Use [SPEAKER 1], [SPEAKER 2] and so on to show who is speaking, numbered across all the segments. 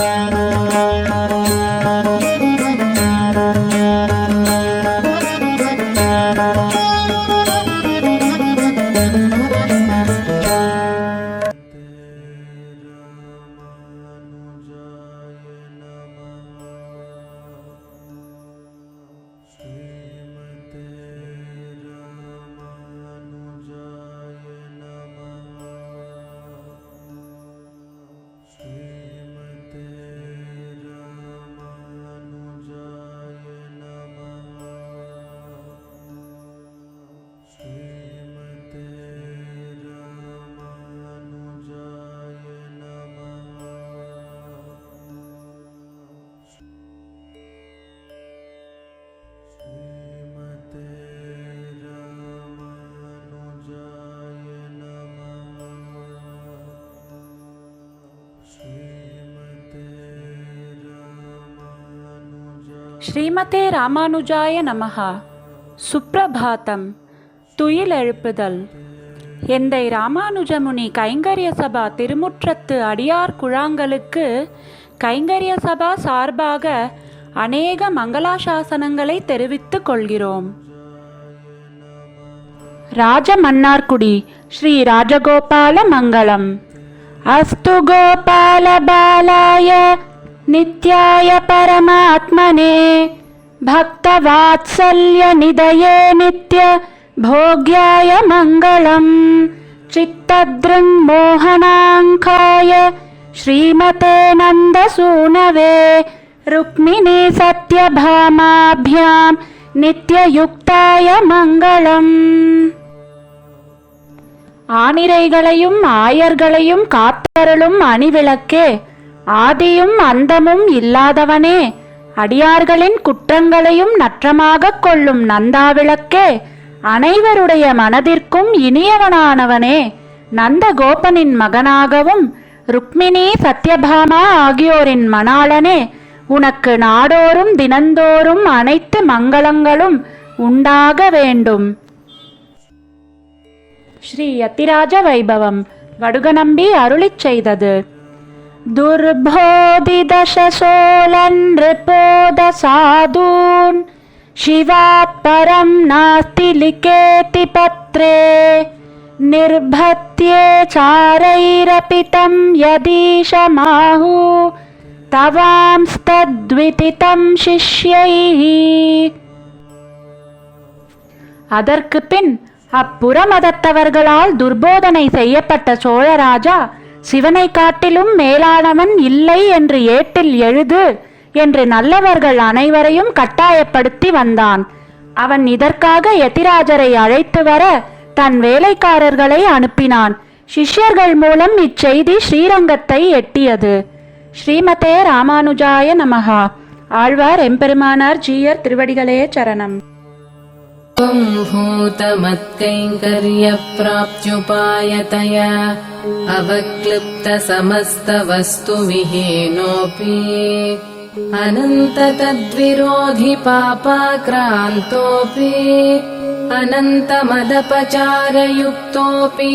[SPEAKER 1] Thank you. ஸ்ரீமதே ராமானுஜாய நமஹா. சுப்ரபாதம் துயில் எழுப்புதல். எந்தை ராமானுஜமுனி கைங்கரிய சபா திருமுற்றத்து அடியார் குழாங்களுக்கு கைங்கரிய சபா சார்பாக அநேக மங்களாசாசனங்களை தெரிவித்துக் கொள்கிறோம். ராஜமன்னார்குடி ஸ்ரீ ராஜகோபால மங்களம் அஸ்து கோபால பாலாய நித்யாய பரமாத்மனே भक्तवात्सल्य निधये नित्य भोग्याय मङ्गलम् चित्तदृङ्मोहनाङ्काय श्रीमते नन्दसूनवे रुक्मिणी सत्यभामाभ्यां नित्ययुक्ताय मङ्गलम् ஆனிரைகளையும் ஆயர்களையும் காத்தருளும் அணிவிளக்கே ஆதியும் அந்தமும் இல்லாதவனே அடியார்களின் குற்றங்களையும் நற்றமாகக் கொள்ளும் நந்தாவிளக்கே அனைவருடைய மனதிற்கும் இனியவனானவனே நந்த கோபனின் மகனாகவும் ருக்மிணி சத்யபாமா ஆகியோரின் மணாளனே உனக்கு நாடோறும் தினந்தோறும் அனைத்து மங்களங்களும் உண்டாக வேண்டும். ஸ்ரீ யத்திராஜ வைபவம் வடுகநம்பி அருளிச் செய்தது. दुर्बोधिदशशोलनृपोदसाधून् शिवात् परं नास्ति लिखेति पत्रे निर्भत्ये चारैरपि तं यदीशमाहु तवांस्तद्वितितं शिष्यैः அதற்கு பின் அப்புறமதத்தவர்களால் துர்போதனை செய்யப்பட்ட சோழராஜா சிவனை காட்டிலும் மேலானவன் இல்லை என்று ஏட்டில் எழுது என்று நல்லவர்கள் அனைவரையும் கட்டாயப்படுத்தி வந்தான். அவன் இதற்காக எதிராஜரை அழைத்து வர தன் வேலைக்காரர்களை அனுப்பினான். சிஷ்யர்கள் மூலம் இச்செய்தி ஸ்ரீரங்கத்தை எட்டியது. ஸ்ரீமதே ராமானுஜாய நமகா ஆழ்வார் எம்பெருமானார் ஜீயர் திருவடிகளே சரணம்.
[SPEAKER 2] भूतमत्कैङ्कर्यप्राप्त्युपायतया अवक्लिप्तसमस्तवस्तुविहीनोऽपि अनन्ततद्विरोधि पापाक्रान्तोऽपि अनन्तमदपचारयुक्तोऽपि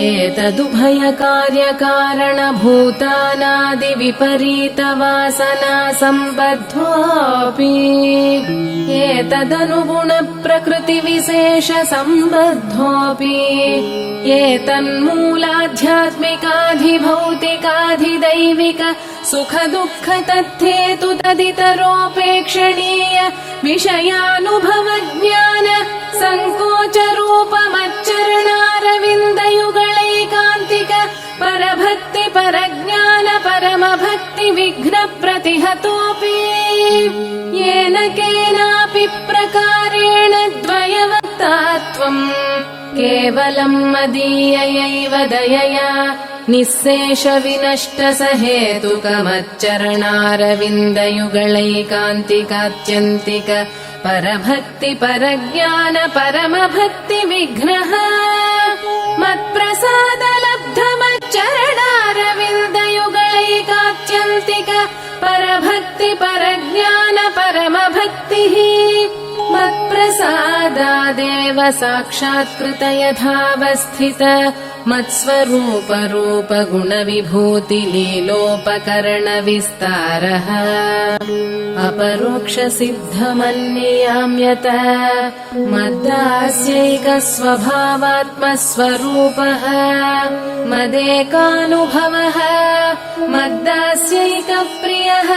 [SPEAKER 2] एतदुभयकार्यकारणभूतानादिविपरीतवासना सम्बद्धोऽपि एतदनुगुणप्रकृतिविशेषसम्बद्धोऽपि एतन्मूलाध्यात्मिकाधिभौतिकाधिदैविक सुखदुःख तद्धेतु तदितरोपेक्षणीय विषयानुभवज्ञान सङ्कोचरूपमच्चरणारविन्दयुगलैकान्तिक परभक्ति परज्ञान परमभक्ति विघ्नप्रतिहतोऽपि येन केनापि प्रकारेण द्वयवक्तात्वम् केवलम् मदीययैव दयया निःशेषविनष्टसहेतुकमच्चरणारविन्दयुगलैकान्तिकात्यन्तिक परभक्ति परज्ञान परमभक्ति विघ्नः परभक्ति परज्ञान परमभक्तिः मत्प्रसादादेव साक्षात्कृत यथावस्थित मत्स्वरूपरूपगुणविभूतिलीलोपकरणविस्तारः। अपरोक्षसिद्धमन्ययाम्यत मद्दास्यैकस्वभावात्मस्वरूपः। मदेकानुभवः मद्दास्यैकप्रियः।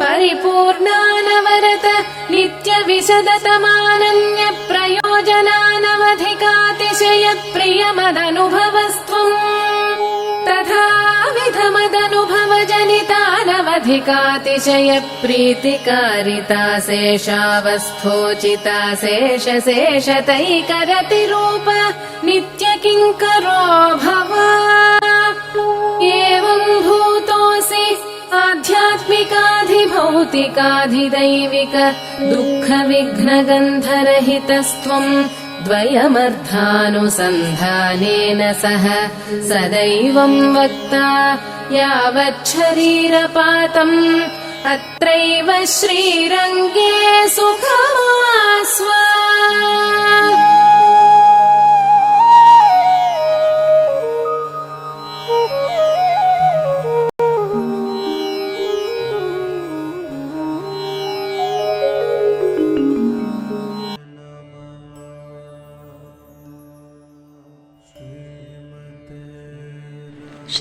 [SPEAKER 2] परिपूर्णानवरत नित्यविशदतमानन्यप्रयोजनानवधिकातिशयप्रियमदनुभवस्त्वम् तथाविधमदनुभवजनितानवधिकातिशयप्रीतिकारिता शेषावस्थोचिता शेषशेषतैकरतिरूप नित्यकिङ्करो भव? एवम् भूतोऽसि आध्यात्मिकाधिभौतिकाधिदैविक दुःखविघ्नगन्धरहितस्त्वम् द्वयमर्थानुसन्धानेन सह सदैवम् वक्ता यावच्छरीरपातम् अत्रैव श्रीरङ्गे सुखमास्व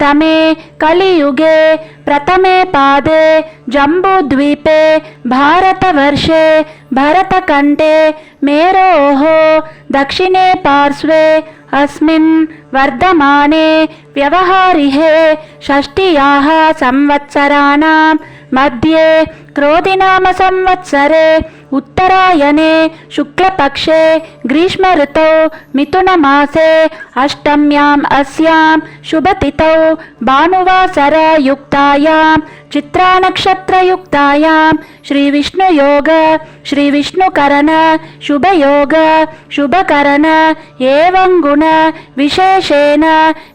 [SPEAKER 1] तमे कलियुगे प्रथमे पादे जम्बूद्वीपे भारतवर्षे भरतकण्ठे मेरोः दक्षिणे पार्श्वे अस्मिन् वर्धमाने व्यवहारिहे षष्टियाः संवत्सराणां मध्ये क्रोधिनामसंवत्सरे उत्तरायणे शुक्लपक्षे ग्रीष्मऋतौ मिथुनमासे अष्टम्याम् अस्यां शुभतिथौ भानुवासरयुक्तायां चित्रानक्षत्रयुक्तायां श्रीविष्णुयोग श्रीविष्णुकरण शुभयोग शुभकरण एवं गुण विशेषेण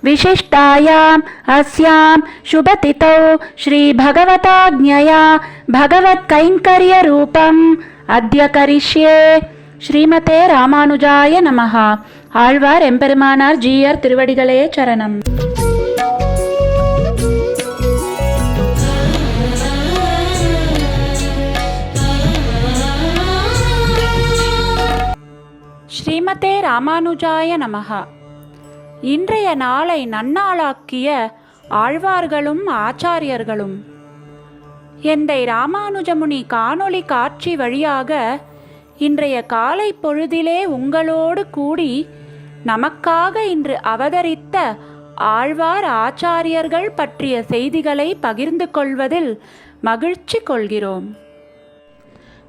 [SPEAKER 1] विशिष्टायाम् अस्यां शुभतिथौ श्रीभगवताज्ञया भगवत्कैङ्कर्यरूपम् அத்திய கரிஷ்யே ஸ்ரீமதே ராமானுஜாய நமஹா ஆழ்வார் எம்பெருமானார் ஜீயர் திருவடிகளே சரணம் ஸ்ரீமதே ராமானுஜாய நமஹா இன்றைய நாளை நன்னாளாக்கிய ஆழ்வார்களும் ஆச்சாரியர்களும் எந்தை ராமானுஜமுனி காணொளி காட்சி வழியாக இன்றைய காலை பொழுதிலே உங்களோடு கூடி நமக்காக இன்று அவதரித்த ஆழ்வார் ஆச்சாரியர்கள் பற்றிய செய்திகளை பகிர்ந்து கொள்வதில் மகிழ்ச்சி கொள்கிறோம்.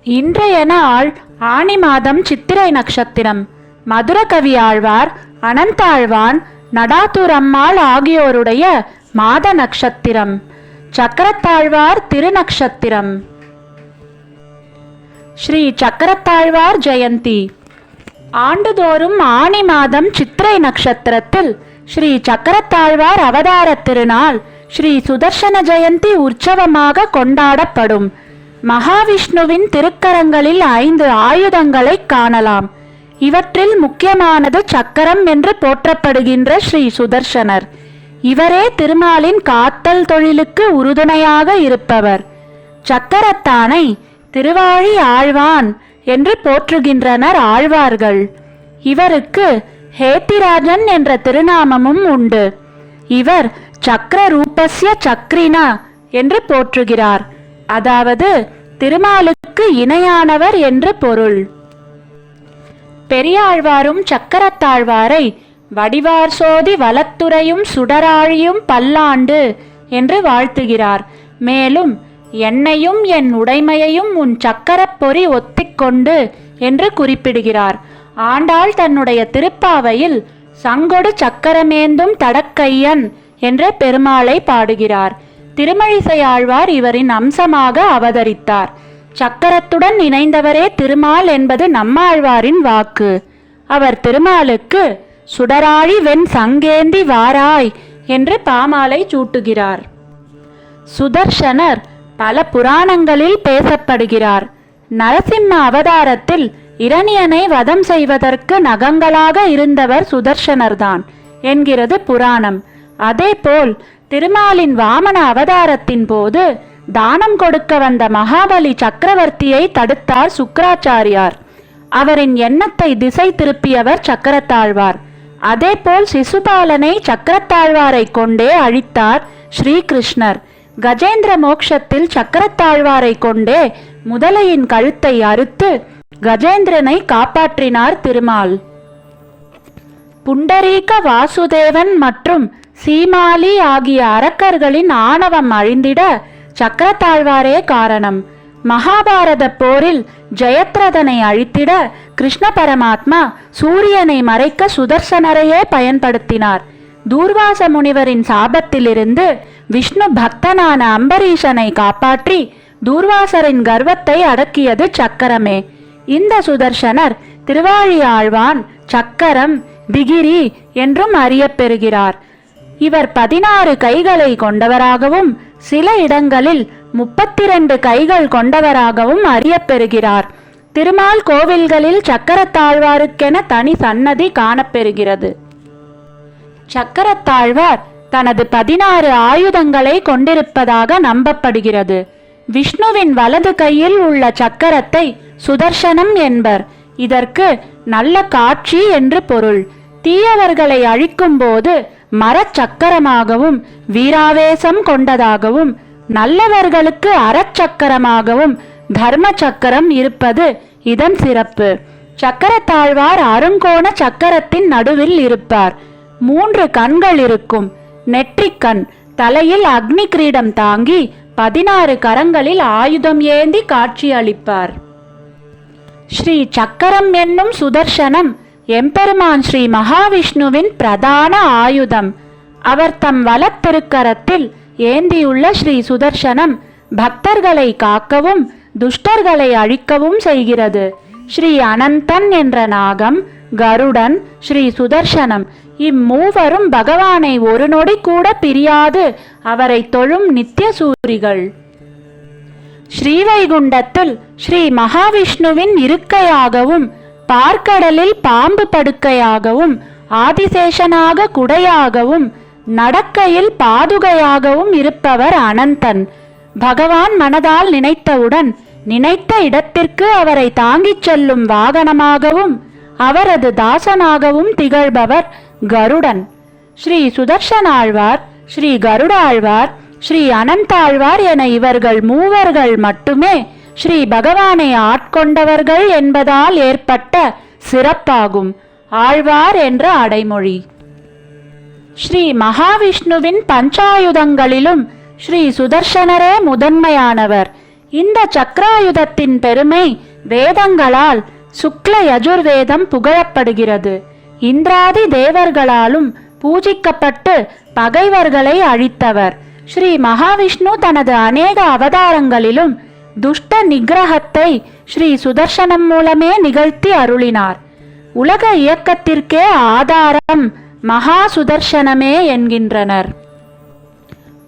[SPEAKER 1] இன்றைய நாள் ஆனி மாதம் சித்திரை நட்சத்திரம். மதுரகவி ஆழ்வார் அனந்தாழ்வான் நடாத்தூரம்மாள் ஆகியோருடைய மாத நட்சத்திரம். சக்கரத்தாழ்வார் திருநக்ஷத்திரம். ஸ்ரீ சக்கரத்தாழ்வார் ஜெயந்தி. ஆண்டுதோறும் ஆனி மாதம் சித்திரை நட்சத்திரத்தில் ஸ்ரீ சக்கரத்தாழ்வார் அவதார திருநாள் ஸ்ரீ சுதர்சன ஜெயந்தி உற்சவமாக கொண்டாடப்படும். மகாவிஷ்ணுவின் திருக்கரங்களில் ஐந்து ஆயுதங்களை காணலாம். இவற்றில் முக்கியமானது சக்கரம் என்று போற்றப்படுகின்ற ஸ்ரீ சுதர்சனர். இவரே திருமாலின் காத்தல் தொழிலுக்கு உறுதுணையாக இருப்பவர். சக்கரத்தானை திருவாழி ஆழ்வான் என்று போற்றுகின்றனர் ஆழ்வார்கள். இவருக்கு ஹேத்திராஜன் என்ற திருநாமமும் உண்டு. இவர் சக்கர ரூபஸ்ய சக்ரினா என்று போற்றுகிறார். அதாவது திருமாலுக்கு இணையானவர் என்று பொருள். பெரியாழ்வாரும் சக்கரத்தாழ்வாரை வடிவார் சோதி வலத்துறையும் சுடராழியும் பல்லாண்டு என்று வாழ்த்துகிறார். மேலும் என்னையும் என் உடைமையையும் உன் சக்கரப்பொறி ஒத்திக்கொண்டு என்று குறிப்பிடுகிறார். ஆண்டாள் தன்னுடைய திருப்பாவையில் சங்கொடு சக்கரமேந்தும் தடக்கையன் என்ற பெருமாளை பாடுகிறார். திருமழிசை ஆழ்வார் இவரின் அம்சமாக அவதரித்தார். சக்கரத்துடன் இணைந்தவரே திருமால் என்பது நம்மாழ்வாரின் வாக்கு. அவர் திருமாலுக்கு சுடராழி வெண் சங்கேந்தி வாராய் என்று பாமாலை சூட்டுகிறார். சுதர்ஷனர் பல புராணங்களில் பேசப்படுகிறார். நரசிம்ம அவதாரத்தில் இரணியனை வதம் செய்வதற்கு நகங்களாக இருந்தவர் சுதர்ஷனர்தான் என்கிறது புராணம். அதேபோல் திருமாலின் வாமன அவதாரத்தின் போது தானம் கொடுக்க வந்த மகாபலி சக்கரவர்த்தியை தடுத்தார் சுக்கராச்சாரியார். அவரின் எண்ணத்தை திசை திருப்பியவர் சக்கரத்தாழ்வார். அதேபோல் சிசுபாலனை சக்கரத்தாழ்வாரை கொண்டே அழித்தார் ஸ்ரீகிருஷ்ணர். கஜேந்திர மோக்ஷத்தில் சக்கரத்தாழ்வாரை கொண்டே முதலையின் கழுத்தை அறுத்து கஜேந்திரனை காப்பாற்றினார் திருமால். புண்டரீக வாசுதேவன் மற்றும் சீமாலி ஆகிய அரக்கர்களின் ஆணவம் அழிந்திட சக்கரத்தாழ்வாரே காரணம். மகாபாரத போரில் ஜெயத்ரதனை அழித்திட கிருஷ்ண பரமாத்மா சூரியனை மறைக்க சுதர்சனரையே பயன்படுத்தினார். தூர்வாச முனிவரின் சாபத்திலிருந்து விஷ்ணு பக்தனான அம்பரீஷனை காப்பாற்றி தூர்வாசரின் கர்வத்தை அடக்கியது சக்கரமே. இந்த சுதர்சனர் திருவாழி ஆழ்வான் சக்கரம் திகிரி என்றும் அறியப்பெறுகிறார். இவர் பதினாறு கைகளை கொண்டவராகவும் சில இடங்களில் முப்பத்திரண்டு கைகள் கொண்டவராகவும் அறியப்பெறுகிறார். திருமால் கோவில்களில் சக்கரத்தாழ்வாருக்கென தனி சன்னதி காணப்பெறுகிறது. சக்கரத்தாழ்வார் தனது பதினாறு ஆயுதங்களை கொண்டிருப்பதாக நம்பப்படுகிறது. விஷ்ணுவின் வலது கையில் உள்ள சக்கரத்தை சுதர்சனம் என்பர். இதற்கு நல்ல காட்சி என்று பொருள். தீயவர்களை அழிக்கும்போது மரச்சக்கரமாகவும் வீராவேசம் கொண்டதாகவும் நல்லவர்களுக்கு அறச்சக்கரமாகவும் தர்ம சக்கரம் இருப்பது இதன் சிறப்பு. சக்கரத்தாழ்வார் அருங்கோண சக்கரத்தின் நடுவில் இருப்பார். மூன்று கண்கள் இருக்கும். நெற்றிக்கண் தலையில் அக்னி கிரீடம் தாங்கி பதினாறு கரங்களில் ஆயுதம் ஏந்தி காட்சியளிப்பார். ஸ்ரீ சக்கரம் என்னும் சுதர்சனம் எம்பெருமான் ஸ்ரீ மகாவிஷ்ணுவின் பிரதான ஆயுதம். அவர் தம் வலத்திருக்கரத்தில் ஏந்தியுள்ள ஸ்ரீ சுதர்சனம் பக்தர்களை காக்கவும் துஷ்டர்களை அழிக்கவும் செய்கிறது. ஸ்ரீ அனந்தன் என்ற நாகம் கருடன் ஸ்ரீ சுதர்சனம். இம்மூவரும் பகவானை ஒரு நொடி கூட பிரியாது அவரை தொழும் நித்திய சூரிகள் ஸ்ரீவைகுண்டத்தில் ஸ்ரீ மகாவிஷ்ணுவின் இருக்கையாகவும் பார்க்கடலில் பாம்பு படுக்கையாகவும் ஆதிசேஷனாக குடையாகவும் நடக்கையில் பாதுகையாகவும் இருப்பவர் அனந்தன். பகவான் மனதால் நினைத்தவுடன் நினைத்த இடத்திற்கு அவரை தாங்கிச் செல்லும் வாகனமாகவும் அவரது தாசனாகவும் திகழ்பவர் கருடன். ஸ்ரீ சுதர்ஷனாழ்வார் ஸ்ரீ கருடாழ்வார் ஸ்ரீ அனந்தாழ்வார் என இவர்கள் மூவர்கள் மட்டுமே ஸ்ரீ பகவானை ஆட்கொண்டவர்கள் என்பதால் ஏற்பட்ட சிறப்பாகும். ஆழ்வார் என்ற அடைமொழி. ஸ்ரீ மகாவிஷ்ணுவின் பஞ்சாயுதங்களிலும் ஸ்ரீ சுதர்சனரே முதன்மையானவர். இந்த சக்ராயுதத்தின் பெருமை வேதங்களால் சுக்ல யஜுர்வேதம் புகழப்படுகிறது. இந்திராதி தேவர்களாலும் பூஜிக்கப்பட்டு பகைவர்களை அழித்தவர். ஸ்ரீ மகாவிஷ்ணு தனது அநேக அவதாரங்களிலும் துஷ்ட நிகிரகத்தை ஸ்ரீ சுதர்சனம் மூலமே நிகழ்த்தி அருளினார். உலக இயக்கத்திற்கே ஆதாரம் மகா சுதர்சனமே என்கின்றனர்.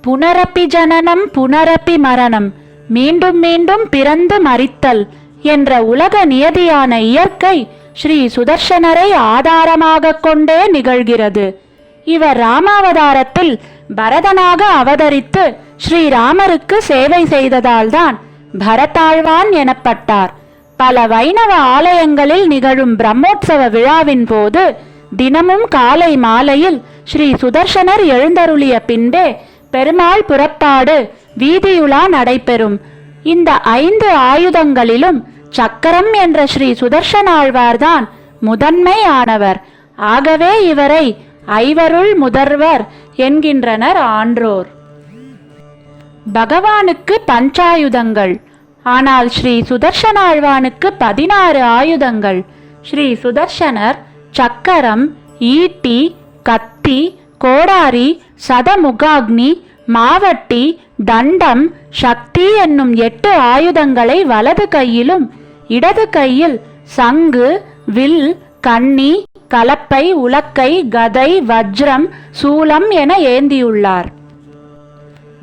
[SPEAKER 1] புனரப்பி ஜனனம் புனரப்பி மரணம் மீண்டும் மீண்டும் பிறந்து மரித்தல் என்ற உலக நியதியான இயற்கை ஸ்ரீ சுதர்சனரை ஆதாரமாக கொண்டே நிகழ்கிறது. இவர் ராமாவதாரத்தில் பரதனாக அவதரித்து ஸ்ரீராமருக்கு சேவை செய்ததால்தான் பரதாழ்வான் எனப்பட்டார். பல வைணவ ஆலயங்களில் நிகழும் பிரம்மோற்சவ விழாவின் போது தினமும் காலை மாலையில் ஸ்ரீ சுதர்சனர் எழுந்தருளிய பின்பே பெருமாள் புறப்பாடு வீதியுலா நடைபெறும். இந்த ஐந்து ஆயுதங்களிலும் சக்கரம் என்ற ஸ்ரீ சுதர்சனாழ்வார்தான் முதன்மை ஆனவர். ஆகவே இவரை ஐவருள் முதல்வர் என்கின்றனர் ஆன்றோர். பகவானுக்கு பஞ்சாயுதங்கள். ஆனால் ஸ்ரீ சுதர்சனாழ்வானுக்கு பதினாறு ஆயுதங்கள். ஸ்ரீ சுதர்சனர் சக்கரம் ஈட்டி கத்தி கோடாரி சதமுகாக்னி மாவட்டி தண்டம் சக்தி என்னும் எட்டு ஆயுதங்களை வலது கையிலும் இடது கையில் சங்கு வில் கண்ணி கலப்பை உலக்கை கதை வஜ்ரம் சூலம் என ஏந்தியுள்ளார்.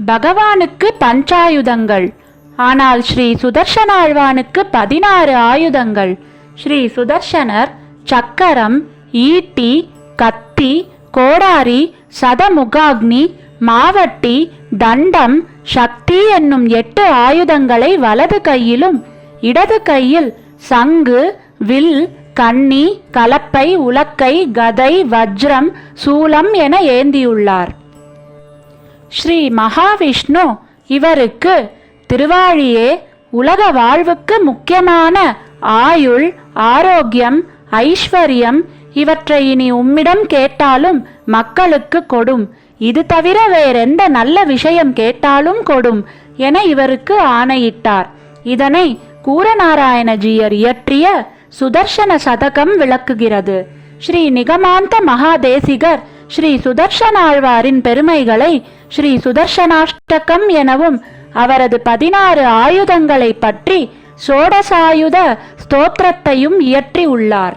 [SPEAKER 1] பகவானுக்கு பஞ்சாயுதங்கள். ஆனால் ஸ்ரீ சுதர்சனாழ்வானுக்கு பதினாறு ஆயுதங்கள். ஸ்ரீ சுதர்சனர் சக்கரம் ஈட்டி கத்தி கோடாரி சதமுகாக்னி மாவட்டி தண்டம் சக்தி என்னும் எட்டு ஆயுதங்களை வலது கையிலும் இடது கையில் சங்கு வில் கண்ணி கலப்பை உலக்கை கதை வஜ்ரம் சூலம் என ஏந்தியுள்ளார். ஸ்ரீ மகாவிஷ்ணு இவருக்கு திருவாழியே உலக வாழ்வுக்கு முக்கியமான ஆயுள் ஆரோக்கியம் ஐஸ்வர்யம் இவற்றை இனி உம்மிடம் கேட்டாலும் மக்களுக்கு கொடும். இது தவிர வேறெந்த நல்ல விஷயம் கேட்டாலும் கொடும் என இவருக்கு ஆணையிட்டார். இதனை கூரநாராயணஜியர் இயற்றிய சுதர்சன சதகம் விளக்குகிறது. ஸ்ரீ நிகமாந்த மகாதேசிகர் ஸ்ரீ சுதர்சனாழ்வாரின் பெருமைகளை ஸ்ரீ சுதர்சனாஷ்டகம் எனவும் அவரது பதினாறு ஆயுதங்களை பற்றி சோடசாயுத ஸ்தோத்திரத்தையும் இயற்றியுள்ளார்.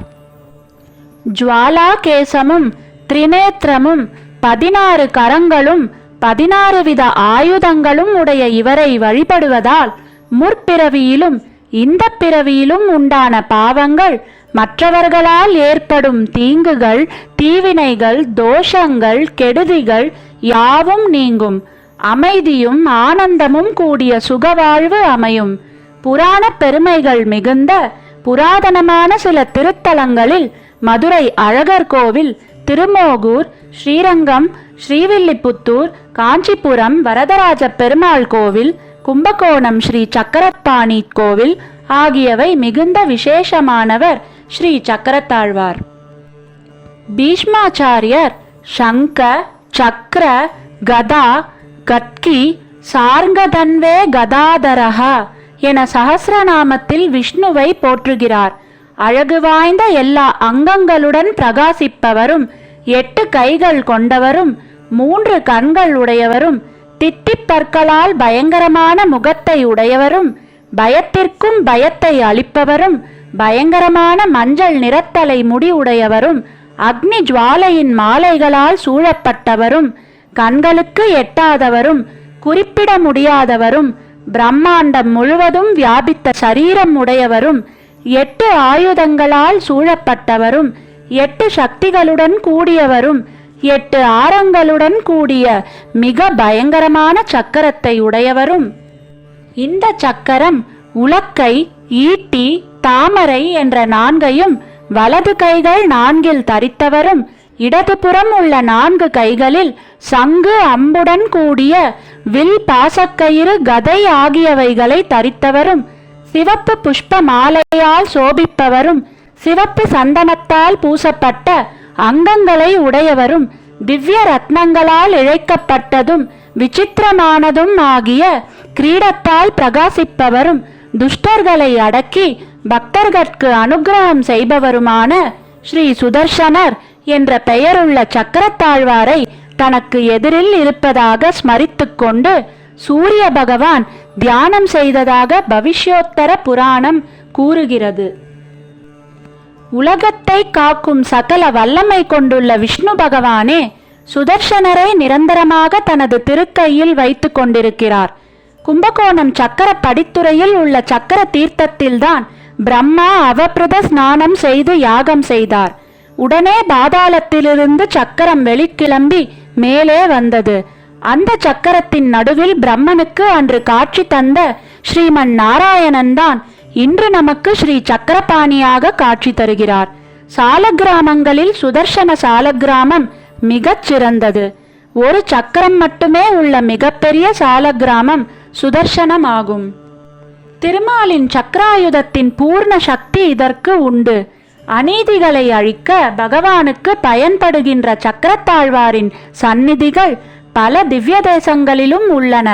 [SPEAKER 1] ஜுவாலாகேசமும் ஜுவாலா கேசமும் திரிநேத்திரமும் பதினாறு கரங்களும் பதினாறு வித ஆயுதங்களும் உடைய இவரை வழிபடுவதால் முற்பிறவியிலும் இந்த பிறவியிலும் உண்டான பாவங்கள் மற்றவர்களால் ஏற்படும் தீங்குகள் தீவினைகள் தோஷங்கள் கெடுதிகள் யாவும் நீங்கும். அமைதியும் ஆனந்தமும் கூடிய சுகவாழ்வு அமையும். புராண பெருமைகள் மிகுந்த புராதனமான சில திருத்தலங்களில் மதுரை அழகர் கோவில் திருமோகூர் ஸ்ரீரங்கம் ஸ்ரீவில்லிபுத்தூர் காஞ்சிபுரம் வரதராஜ பெருமாள் கோவில் கும்பகோணம் ஸ்ரீ சக்கரப்பாணி கோவில் ஆகியவை மிகுந்த விசேஷமானவர் ஸ்ரீ சக்கரத்தாழ்வார். பீஷ்மாச்சாரியர் சங்க சக்கர கதா கத்கி சார்ங்கதன்வே கதாதரஹா என சகசிரநாமத்தில் விஷ்ணுவை போற்றுகிறார். அழகு வாய்ந்த எல்லா அங்கங்களுடன் பிரகாசிப்பவரும் எட்டு கைகள் கொண்டவரும் மூன்று கண்கள் உடையவரும் திட்டிப்பற்களால் பயங்கரமான முகத்தை உடையவரும் பயத்திற்கும் பயத்தை அளிப்பவரும் பயங்கரமான மஞ்சள் நிறத்தலை முடி உடையவரும் அக்னி ஜுவாலையின் மாலைகளால் சூழப்பட்டவரும் கண்களுக்கு எட்டாதவரும் குறிப்பிட முடியாதவரும் பிரம்மாண்டம் முழுவதும் வியாபித்த சரீரம் உடையவரும் எட்டு ஆயுதங்களால் சூழப்பட்டவரும் எட்டு சக்திகளுடன் கூடியவரும் எட்டு ஆரங்களுடன் கூடிய மிக பயங்கரமான சக்கரத்தை உடையவரும். இந்த சக்கரம் உலக்கை ஈட்டி தாமரை என்ற நான்கையும் வலது கைகள் நான்கில் தரித்தவரும். இடதுபுறம் உள்ள நான்கு கைகளில் சங்கு அம்புடன் கூடிய வில் பாசக்கயிறு கதை ஆகியவைகளை தரித்தவரும் சிவப்பு புஷ்ப மாலையால் சோபிப்பவரும் சிவப்பு சந்தனத்தால் பூசப்பட்ட அங்கங்களை உடையவரும் திவ்ய ரத்னங்களால் இழைக்கப்பட்டதும் விசித்திரமானதும் ஆகிய கிரீடத்தால் பிரகாசிப்பவரும் துஷ்டர்களை அடக்கி பக்தர்கட்கு அனுக்கிரகம் செய்பவருமான ஸ்ரீ சுதர்ஷனர் என்ற பெயருள்ள சக்கரத்தாழ்வாரை தனக்கு எதிரில் இருப்பதாக ஸ்மரித்து கொண்டு சூரிய பகவான் தியானம் செய்ததாக பவிஷ்யோத்தர புராணம் கூறுகிறது. உலகத்தை காக்கும் சகல வல்லமை கொண்டுள்ள விஷ்ணு பகவானே சுதர்சனரை நிரந்தரமாக தனது திருக்கையில் வைத்து கொண்டிருக்கிறார். கும்பகோணம் சக்கர படித்துறையில் உள்ள சக்கர தீர்த்தத்தில்தான் பிரம்மா அவபிரத ஸ்நானம் செய்து யாகம் செய்தார். உடனே பாதாளத்திலிருந்து சக்கரம் வெளிக்கிளம்பி மேலே வந்தது. அந்த சக்கரத்தின் நடுவில் பிரம்மனுக்கு அன்று காட்சி தந்த ஸ்ரீமன் நாராயணன் தான் இன்று நமக்கு ஸ்ரீ சக்கரபாணியாக காட்சி தருகிறார். சாலக்கிராமங்களில் சுதர்சன சாலக்கிராமம் மிகச் சிறந்தது. ஒரு சக்கரம் மட்டுமே உள்ள மிகப்பெரிய சாலக்கிராமம் சுதர்சனமாகும் திருமாலின் சக்கராயுதத்தின் பூர்ண சக்தி இதற்கு உண்டு. அநீதிகளை அழிக்க பகவானுக்கு பயன்படுகின்ற சக்கரத்தாழ்வாரின் சந்நிதிகள் பல திவ்ய தேசங்களிலும் உள்ளன.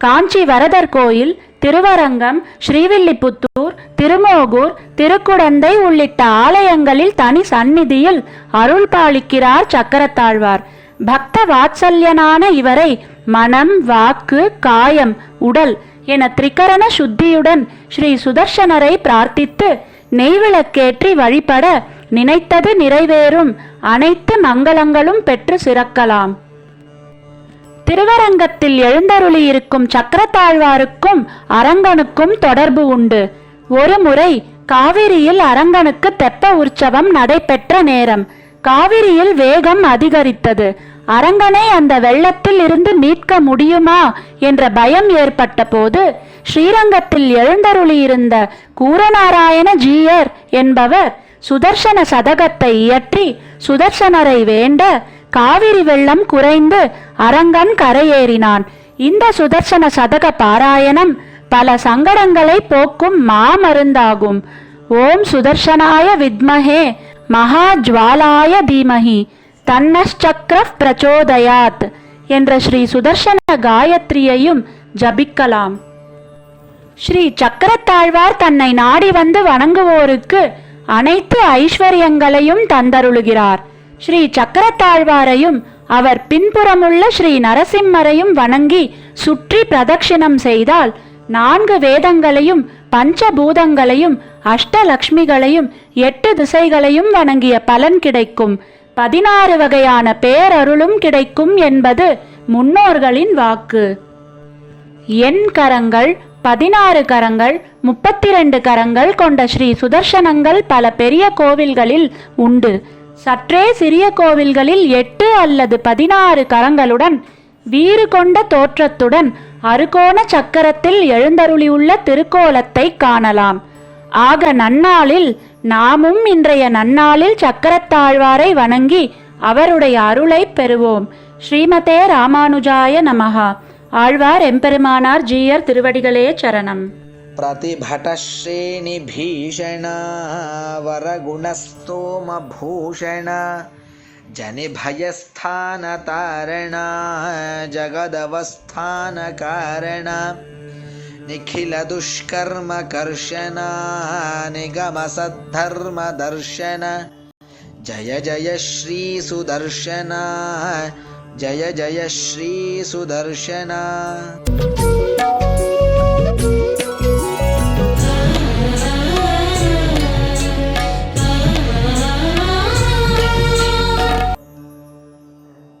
[SPEAKER 1] காஞ்சி வரதர் கோயில் திருவரங்கம் ஸ்ரீவில்லிபுத்தூர் திருமோகூர் திருக்குடந்தை உள்ளிட்ட ஆலயங்களில் தனி சந்நிதியில் அருள் பாலிக்கிறார் சக்கரத்தாழ்வார். பக்த வாத்சல்யனான இவரை மனம் வாக்கு காயம் உடல் என திரிகரண சுத்தியுடன் ஸ்ரீ சுதர்ஷனரை பிரார்த்தித்து நெய்விளக்கேற்றி வழிபட நினைத்தது நிறைவேறும். அனைத்து மங்களங்களும் பெற்று சிறக்கலாம். திருவரங்கத்தில் எழுந்தருளியிருக்கும் சக்கரத்தாழ்வாருக்கும் அரங்கனுக்கும் தொடர்பு உண்டு. ஒருமுறை காவிரியில் அரங்கனுக்கு தெப்ப உற்சவம் நடைபெற்ற நேரம். காவிரியில் வேகம் அதிகரித்தது. அரங்கனை அந்த வெள்ளத்தில் இருந்து மீட்க முடியுமா என்ற பயம் ஏற்பட்ட போது ஸ்ரீரங்கத்தில் எழுந்தருளியிருந்த கூரநாராயண ஜீயர் என்பவர் சுதர்சன சதகத்தை இயற்றி சுதர்சனரை வேண்ட காவிரி வெள்ளம் குறைந்து அரங்கன் கரையேறினான். இந்த சுதர்சன சதக பாராயணம் பல சங்கடங்களை போக்கும் மாமருந்தாகும். ஓம் சுதர்சனாய வித்மஹே மகாஜ்வாலாய தீமஹி தன்னச்சக்கர பிரச்சோதயாத் என்ற ஸ்ரீ சுதர்சன காயத்ரியையும் ஜபிக்கலாம். ஸ்ரீ சக்கரத்தாழ்வார் தன்னை நாடி வந்து வணங்குவோருக்கு அனைத்து ஐஸ்வர்யங்களையும் தந்தருளுகிறார். ஸ்ரீ சக்கரத்தாழ்வாரையும் அவர் பின்புறமுள்ள ஸ்ரீ நரசிம்மரையும் வணங்கி சுற்றி பிரதட்சிணம் செய்தால் நான்கு வேதங்களையும் பஞ்சபூதங்களையும் அஷ்டலக்ஷ்மிகளையும் எட்டு திசைகளையும் வணங்கிய பலன் கிடைக்கும். பதினாறு வகையான பேரருளும் கிடைக்கும் என்பது முன்னோர்களின் வாக்கு. என் கரங்கள் பதினாறு கரங்கள் முப்பத்தி ரெண்டு கரங்கள் கொண்ட ஸ்ரீ சுதர்சனங்கள் பல பெரிய கோவில்களில் உண்டு. சற்றே சிறிய கோவில்களில் எட்டு அல்லது பதினாறு கரங்களுடன் வீறு கொண்ட தோற்றத்துடன் அறுகோண சக்கரத்தில் எழுந்தருளியுள்ள திருக்கோலத்தை காணலாம். ஆக நன்னாளில் நாமும் இன்றைய நன்னாளில் சக்கரத்தாழ்வாரை வணங்கி அவருடைய அருளை பெறுவோம். ஸ்ரீமதே ராமானுஜாய நமகா ஆழ்வார் எம்பெருமானார் ஜீயர் திருவடிகளே சரணம்
[SPEAKER 3] प्रतिभटश्रेणिभीषण वरगुणस्तोमभूषण जनिभयस्थानतारण जगदवस्थानकारण निखिलदुष्कर्मकर्षण निगमसद्धर्मदर्शन जय जय श्रीसुदर्शन जय जय श्रीसुदर्शन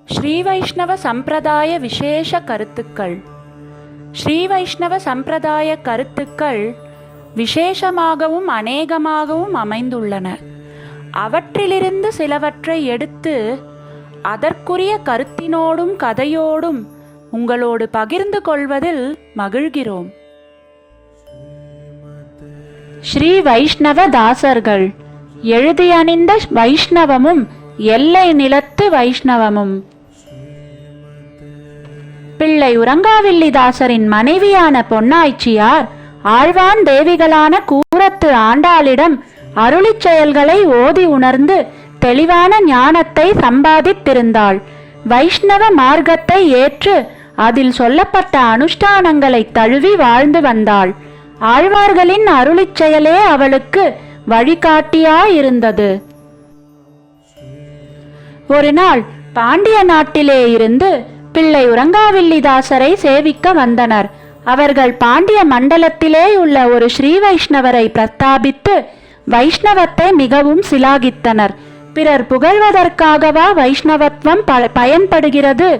[SPEAKER 1] ஸ்ரீ வைஷ்ணவ சம்பிரதாய விசேஷ கருத்துக்கள் ஸ்ரீ வைஷ்ணவ சம்பிரதாய கருத்துக்கள் விசேஷமாகவும் அநேகமாகவும் அமைந்துள்ளன அவற்றிலிருந்து சிலவற்றை எடுத்து அதற்குரிய கருத்தினோடும் கதையோடும் உங்களோடு பகிர்ந்து கொள்வதில் மகிழ்கிறோம். ஸ்ரீ வைஷ்ணவ தாசர்கள் எழுதி அணிந்த வைஷ்ணவமும் எல்லை நிலத்து வைஷ்ணவமும். பிள்ளை உறங்காவில்லிதாசரின் மனைவியான பொன்னாய்ச்சியார் ஆழ்வான் தேவிகளான கூரத்து ஆண்டாளிடம் அருளிச் செயல்களை ஓதி உணர்ந்து தெளிவான ஞானத்தை சம்பாதித்திருந்தாள். வைஷ்ணவ மார்க்கத்தை ஏற்று அதில் சொல்லப்பட்ட அனுஷ்டானங்களை தழுவி வாழ்ந்து வந்தாள். ஆழ்வார்களின் அருளிச் செயலே அவளுக்கு வழிகாட்டியாயிருந்தது. ஒரு நாள் பாண்டிய நாட்டிலே இருந்து பிள்ளை உரங்காவில்லிதாசரை சேவிக்க வந்தனர். அவர்கள் பாண்டிய மண்டலத்திலே உள்ள ஒரு ஸ்ரீ வைஷ்ணவரை பிரஸ்தாபித்து வைஷ்ணவத்தை மிகவும் சிலாகித்தனர். பிறர் புகழ்வதற்காகவா வைஷ்ணவத்வம் பயன்படுகிறது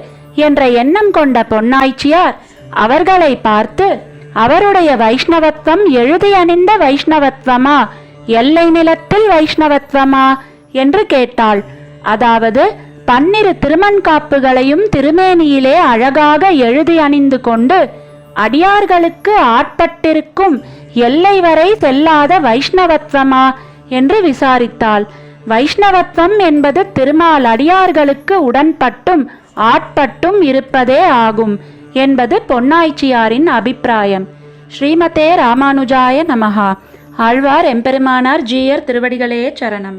[SPEAKER 1] என்ற எண்ணம் கொண்ட பொன்னாய்ச்சியார் அவர்களை பார்த்து அவருடைய வைஷ்ணவத்வம் எழுதி அணிந்த வைஷ்ணவத்வமா எல்லை நிலத்தில் வைஷ்ணவத்வமா என்று கேட்டாள். அதாவது பன்னிரு திருமண்காப்புகளையும் திருமேனியிலே அழகாக எழுதி அணிந்து கொண்டு அடியார்களுக்கு ஆட்பட்டிருக்கும் எல்லை வரை செல்லாத வைஷ்ணவத்வமா என்று விசாரித்தாள். வைஷ்ணவத்வம் என்பது திருமால் அடியார்களுக்கு உடன்பட்டும் ஆட்பட்டும் இருப்பதே ஆகும் என்பது பொன்னாய்ச்சியாரின் அபிப்பிராயம். ஸ்ரீமதே ராமானுஜாய நமஹா. ஆழ்வார் எம்பெருமானார் ஜீயர் திருவடிகளே சரணம்.